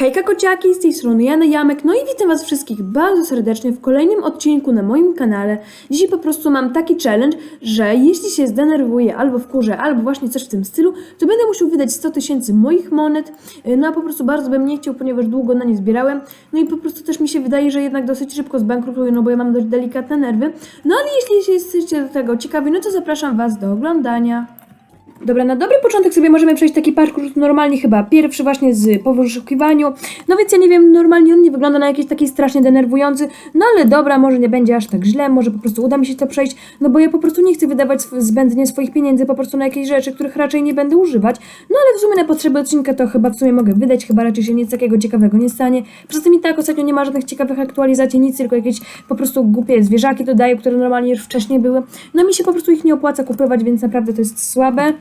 Hejka kociaki, z tej strony Jana Jamek, no i witam was wszystkich bardzo serdecznie w kolejnym odcinku na moim kanale. Dzisiaj po prostu mam taki challenge, że jeśli się zdenerwuję albo wkurzę, albo właśnie coś w tym stylu, to będę musiał wydać 100 tysięcy moich monet, Yy, no a po prostu bardzo bym nie chciał, ponieważ długo na nie zbierałem, no i po prostu też mi się wydaje, że jednak dosyć szybko zbankrutuję, no bo ja mam dość delikatne nerwy. No ale jeśli jesteście do tego ciekawi, no to zapraszam was do oglądania. Dobra, na dobry początek sobie możemy przejść taki parkour normalnie chyba pierwszy właśnie z poszukiwaniu. No więc ja nie wiem, normalnie on nie wygląda na jakiś taki strasznie denerwujący, no ale dobra, może nie będzie aż tak źle, może po prostu uda mi się to przejść, no bo ja po prostu nie chcę wydawać zbędnie swoich pieniędzy po prostu na jakieś rzeczy, których raczej nie będę używać. No ale w sumie na potrzeby odcinka to chyba w sumie mogę wydać, chyba raczej się nic takiego ciekawego nie stanie. Poza tym i tak ostatnio nie ma żadnych ciekawych aktualizacji, nic, tylko jakieś po prostu głupie zwierzaki dodaję, które normalnie już wcześniej były. No mi się po prostu ich nie opłaca kupować, więc naprawdę to jest słabe.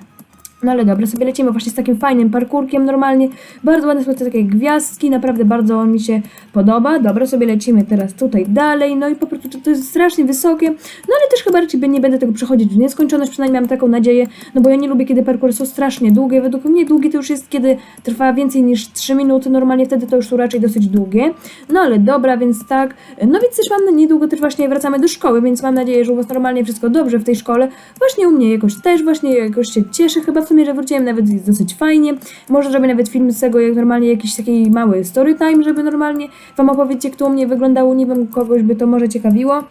No ale dobra, sobie lecimy właśnie z takim fajnym parkurkiem normalnie. Bardzo ładne są te takie gwiazdki, naprawdę bardzo on mi się podoba. Dobra, sobie lecimy teraz tutaj dalej. No i po prostu to jest strasznie wysokie. No ale też chyba raczej nie będę tego przechodzić w nieskończoność, przynajmniej mam taką nadzieję. No bo ja nie lubię, kiedy parkury są strasznie długie. Według mnie długi to już jest, kiedy trwa więcej niż 3 minuty. Normalnie wtedy to już są raczej dosyć długie. No ale dobra, więc tak. No więc też mam niedługo też właśnie wracamy do szkoły, więc mam nadzieję, że u Was normalnie wszystko dobrze w tej szkole. Właśnie u mnie jakoś też właśnie jakoś się cieszę chyba sumie, że wróciłem nawet dosyć fajnie. Może zrobię nawet film z tego, jak normalnie jakiś taki mały story time, żeby normalnie Wam opowiedzieć, jak to u mnie wyglądało. Nie wiem, kogoś by to może ciekawiło.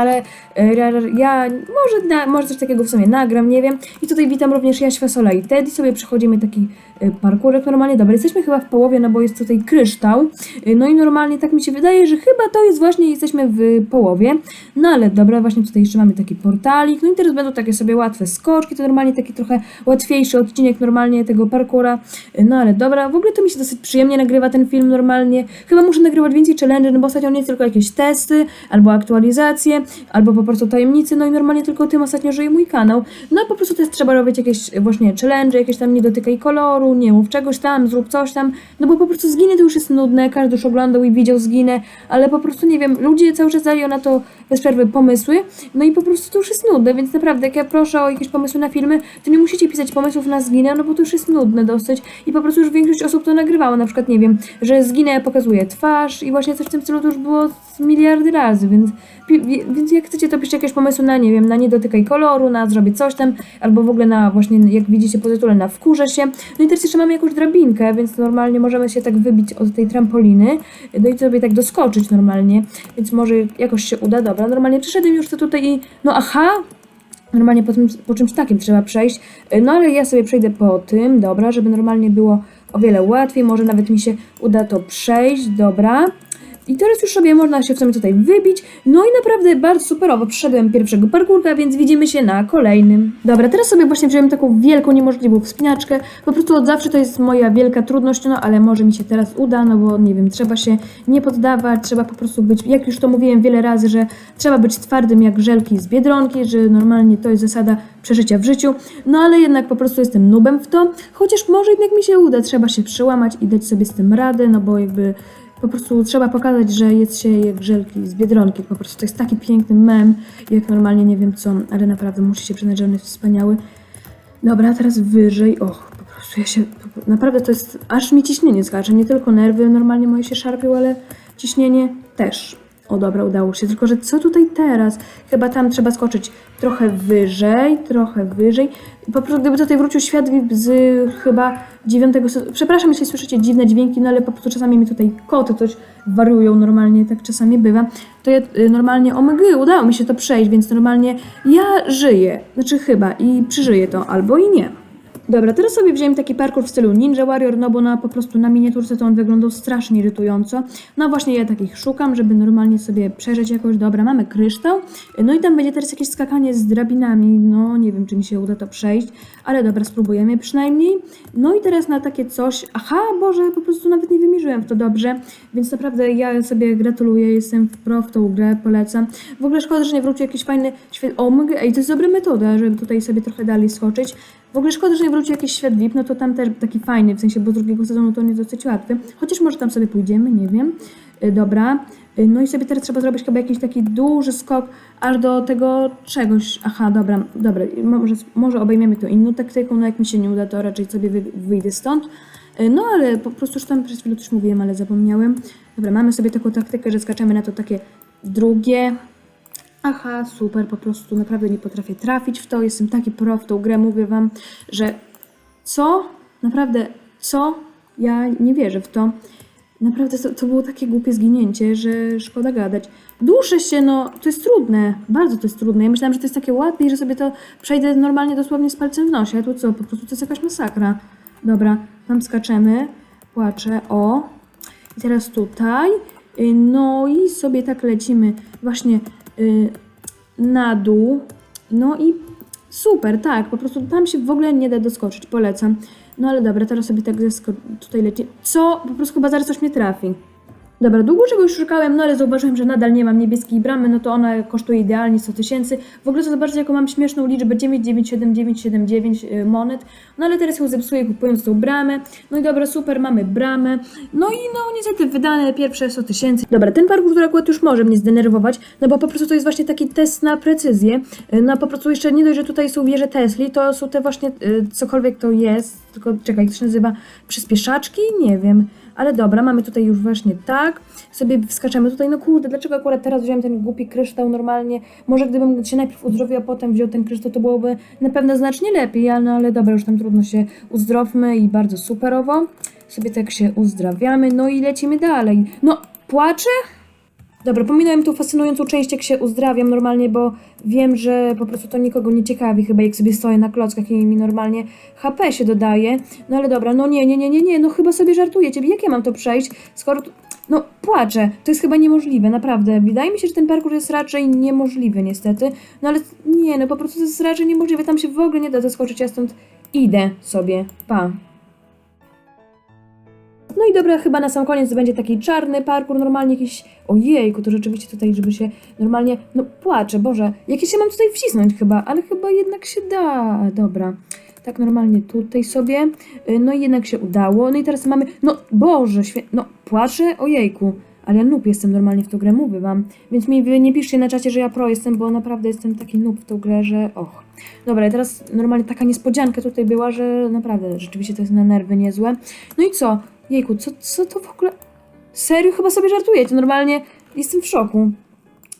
Ale e, ja, może, na, może coś takiego w sumie nagram, nie wiem. I tutaj witam również Jaś Fasola i Teddy. Sobie przechodzimy taki e, parkurek normalnie. Dobra, jesteśmy chyba w połowie, no bo jest tutaj kryształ. E, No i normalnie tak mi się wydaje, że chyba to jest właśnie, jesteśmy w połowie. No ale dobra, właśnie tutaj jeszcze mamy taki portalik. No i teraz będą takie sobie łatwe skoczki. To normalnie taki trochę łatwiejszy odcinek normalnie tego parkura. No ale dobra, w ogóle to mi się dosyć przyjemnie nagrywa ten film normalnie. Chyba muszę nagrywać więcej challenge, no bo ostatnio nie tylko jakieś testy, albo aktualizacje, albo po prostu tajemnice, no i normalnie tylko tym ostatnio żyje mój kanał. No a po prostu też trzeba robić jakieś właśnie challenge, jakieś tam nie dotykaj koloru, nie mów czegoś tam, zrób coś tam, no bo po prostu zginę to już jest nudne, każdy już oglądał i widział zginę, ale po prostu nie wiem, ludzie cały czas dają na to bez przerwy pomysły, no i po prostu to już jest nudne, więc naprawdę jak ja proszę o jakieś pomysły na filmy, to nie musicie pisać pomysłów na zginę, no bo to już jest nudne dosyć i po prostu już większość osób to nagrywało, na przykład nie wiem, że zginę pokazuje twarz i właśnie coś w tym stylu to już było miliardy razy, więc, więc jak chcecie to piszcie jakieś pomysły na, nie wiem, na nie dotykaj koloru, na zrobię coś tam, albo w ogóle na właśnie, jak widzicie po tytule, na wkurzę się. No i teraz jeszcze mamy jakąś drabinkę, więc normalnie możemy się tak wybić od tej trampoliny, no i sobie tak doskoczyć normalnie, więc może jakoś się uda. Dobra, normalnie przyszedłem już to tutaj i, no aha, Normalnie po, tym, po czymś takim trzeba przejść. No ale ja sobie przejdę po tym, dobra, żeby normalnie było o wiele łatwiej. Może nawet mi się uda to przejść, dobra. I teraz już sobie można się w sumie tutaj wybić. No i naprawdę bardzo superowo przyszedłem pierwszego parkurka, więc widzimy się na kolejnym. Dobra, teraz sobie właśnie wziąłem taką wielką, niemożliwą wspinaczkę. Po prostu od zawsze to jest moja wielka trudność, no ale może mi się teraz uda, no bo nie wiem, trzeba się nie poddawać, trzeba po prostu być, jak już to mówiłem wiele razy, że trzeba być twardym jak żelki z Biedronki, że normalnie to jest zasada przeżycia w życiu. No ale jednak po prostu jestem nubem w to, chociaż może jednak mi się uda, trzeba się przełamać i dać sobie z tym radę, no bo jakby po prostu trzeba pokazać, że jest się jak żelki z Biedronki. Po prostu to jest taki piękny mem, jak normalnie nie wiem co, ale naprawdę musi się przyznać, że on jest wspaniały. Dobra, teraz wyżej. Och, po prostu ja się. Naprawdę to jest. Aż mi ciśnienie skacze. Nie tylko nerwy normalnie moje się szarpią, ale ciśnienie też. O dobra, udało się. Tylko, że co tutaj teraz? Chyba tam trzeba skoczyć trochę wyżej, trochę wyżej. Po prostu gdyby tutaj wrócił świat z chyba dziewiątego sezonu. Przepraszam, jeśli słyszycie dziwne dźwięki, no ale po prostu czasami mi tutaj koty coś wariują, normalnie tak czasami bywa. To ja y, normalnie, o udało mi się to przejść, więc normalnie ja żyję. Znaczy chyba i przeżyję to, albo i nie. Dobra, teraz sobie wziąłem taki parkour w stylu Ninja Warrior, no bo na, po prostu na miniaturce to on wyglądał strasznie irytująco. No właśnie ja takich szukam, żeby normalnie sobie przeżyć jakoś. Dobra, mamy kryształ. No i tam będzie teraz jakieś skakanie z drabinami. No nie wiem, czy mi się uda to przejść, ale dobra, spróbujemy przynajmniej. No i teraz na takie coś. Aha, Boże, po prostu nawet nie wymierzyłem w to dobrze, więc naprawdę ja sobie gratuluję, jestem w pro tą grę, polecam. W ogóle szkoda, że nie wrócił jakiś fajny. O, mogę, ej, to jest dobra metoda, żeby tutaj sobie trochę dalej skoczyć. W ogóle szkoda, że nie wrócił jakiś świat VIP, no to tam też taki fajny, w sensie, bo z drugiego sezonu to jest dosyć łatwy. Chociaż może tam sobie pójdziemy, nie wiem. Y, Dobra. Y, No i sobie teraz trzeba zrobić chyba jakiś taki duży skok aż do tego czegoś. Aha, dobra, dobra. Może, może obejmiemy to inną taktyką, no jak mi się nie uda, to raczej sobie wy, wyjdę stąd. E, No ale po prostu już tam przez chwilę coś mówiłem, ale zapomniałem. Dobra, mamy sobie taką taktykę, że skaczemy na to takie drugie. Aha, super, po prostu naprawdę nie potrafię trafić w to. Jestem taki pro w tą grę, mówię wam, że co? Naprawdę, co? Ja nie wierzę w to. Naprawdę to, to było takie głupie zginięcie, że szkoda gadać. Duszę się, no, to jest trudne. Bardzo to jest trudne. Ja myślałam, że to jest takie łatwe i że sobie to przejdę normalnie dosłownie z palcem w nosie. A tu co? Po prostu to jest jakaś masakra. Dobra, tam skaczemy. Płaczę. O. I teraz tutaj. Y, No i sobie tak lecimy właśnie na dół. No i super, tak, po prostu tam się w ogóle nie da doskoczyć, polecam. No ale dobra, teraz sobie tak tutaj leci. Co? Po prostu chyba zaraz coś mnie trafi. Dobra, długo czegoś szukałem, no ale zauważyłem, że nadal nie mam niebieskiej bramy, no to ona kosztuje idealnie 100 tysięcy. W ogóle to zobaczcie, jaką mam śmieszną liczbę 997979 y, monet. No ale teraz ją zepsuję kupując tą bramę. No i dobra, super, mamy bramę. No i no niestety wydane pierwsze 100 tysięcy. Dobra, ten parkour, który akurat już może mnie zdenerwować, no bo po prostu to jest właśnie taki test na precyzję. Y, No po prostu jeszcze nie dość, że tutaj są wieże Tesli, to są te właśnie y, cokolwiek to jest, tylko czekaj, jak to się nazywa? Przyspieszaczki? Nie wiem. Ale dobra, mamy tutaj już właśnie tak. Sobie wskaczemy tutaj. No kurde, dlaczego akurat teraz wziąłem ten głupi kryształ normalnie? Może gdybym się najpierw uzdrowił, a potem wziął ten kryształ, to byłoby na pewno znacznie lepiej, ale, no, ale dobra, już tam trudno się uzdrowmy i bardzo superowo. Sobie tak się uzdrawiamy, no i lecimy dalej. No, płaczę? Dobra, pominąłem tą fascynującą część, jak się uzdrawiam normalnie, bo wiem, że po prostu to nikogo nie ciekawi, chyba jak sobie stoję na klockach i mi normalnie HP się dodaje. No ale dobra, no nie, nie, nie, nie, nie, no chyba sobie żartujecie. Jak ja mam to przejść, skoro... No, płaczę. To jest chyba niemożliwe, naprawdę. Wydaje mi się, że ten parkour jest raczej niemożliwy, niestety. No ale nie, no po prostu to jest raczej niemożliwe. Tam się w ogóle nie da zaskoczyć, ja stąd idę sobie. Pa. I dobra, chyba na sam koniec będzie taki czarny parkour, normalnie jakiś... Ojejku, to rzeczywiście tutaj, żeby się normalnie... No płaczę, Boże, jakieś się mam tutaj wcisnąć chyba, ale chyba jednak się da. Dobra. Tak normalnie tutaj sobie. Y, No i jednak się udało. No i teraz mamy... No Boże, świe... No płaczę? Ojejku. Ale ja noob jestem normalnie w tą grę, mówię wam. Więc mi nie piszcie na czacie, że ja pro jestem, bo naprawdę jestem taki noob w tą grę, że och. Dobra, i teraz normalnie taka niespodzianka tutaj była, że naprawdę rzeczywiście to jest na nerwy niezłe. No i co? Jejku, co, co to w ogóle... Serio? Chyba sobie żartujecie. Normalnie jestem w szoku.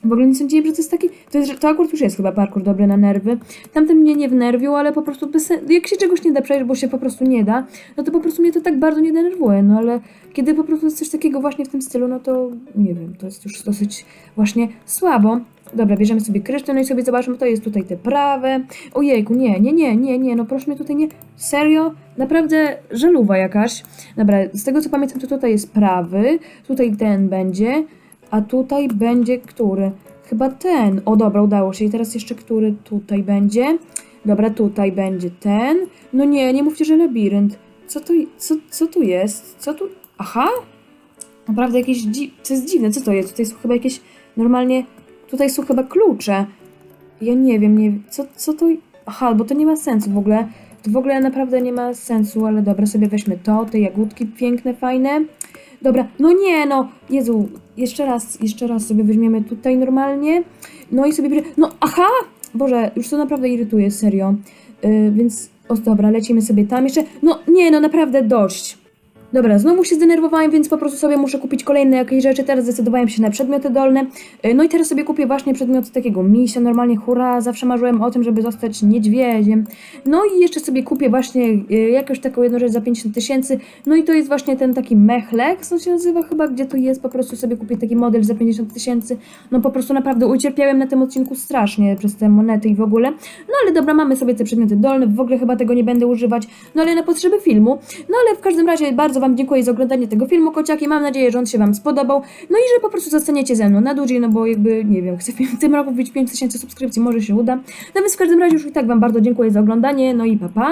W ogóle nie sądziłem, że to jest taki... To, jest, to akurat już jest chyba parkour dobry na nerwy. Tamten mnie nie wnerwił, ale po prostu bez, jak się czegoś nie da przejść, bo się po prostu nie da, no to po prostu mnie to tak bardzo nie denerwuje. No ale kiedy po prostu jest coś takiego właśnie w tym stylu, no to nie wiem, to jest już dosyć właśnie słabo. Dobra, bierzemy sobie kryształ, no i sobie zobaczmy, to jest tutaj te prawe. Ojejku, nie, nie, nie, nie, nie, no proszę mnie tutaj nie... Serio? Naprawdę żeluwa jakaś. Dobra, z tego co pamiętam, to tutaj jest prawy, tutaj ten będzie, a tutaj będzie który? Chyba ten. O dobra, udało się. I teraz jeszcze który tutaj będzie? Dobra, tutaj będzie ten. No nie, nie mówcie, że labirynt. Co tu, co, co tu jest? Co tu... Aha! Naprawdę jakieś dzi... To jest dziwne, co to jest? Tutaj są chyba jakieś... Normalnie... Tutaj są chyba klucze. Ja nie wiem, nie wiem. Co, co to... Aha, bo to nie ma sensu w ogóle. To w ogóle naprawdę nie ma sensu, ale dobra, sobie weźmy to, te jagódki piękne, fajne. Dobra, no nie, no, Jezu, jeszcze raz, jeszcze raz sobie weźmiemy tutaj normalnie. No i sobie, no aha, Boże, już to naprawdę irytuje, serio. Yy, więc, o dobra, lecimy sobie tam jeszcze. No nie, no naprawdę dość. Dobra, znowu się zdenerwowałem, więc po prostu sobie muszę kupić kolejne jakieś rzeczy. Teraz zdecydowałem się na przedmioty dolne. Yy, No i teraz sobie kupię właśnie przedmioty takiego misia. Normalnie hura, zawsze marzyłem o tym, żeby zostać niedźwiedziem. No i jeszcze sobie kupię właśnie yy, jakąś taką jedną rzecz za 50 tysięcy. No i to jest właśnie ten taki mechlex, on się nazywa chyba, gdzie to jest. Po prostu sobie kupię taki model za 50 tysięcy. No po prostu naprawdę ucierpiałem na tym odcinku strasznie przez te monety i w ogóle. No ale dobra, mamy sobie te przedmioty dolne, w ogóle chyba tego nie będę używać, no ale na potrzeby filmu. No ale w każdym razie bardzo Wam dziękuję za oglądanie tego filmu, kociaki. Mam nadzieję, że on się Wam spodobał. No i że po prostu zostaniecie ze mną na dłużej, no bo jakby, nie wiem, chcę w tym roku wbić 5000 subskrypcji, może się uda. No więc w każdym razie już i tak Wam bardzo dziękuję za oglądanie, no i pa pa!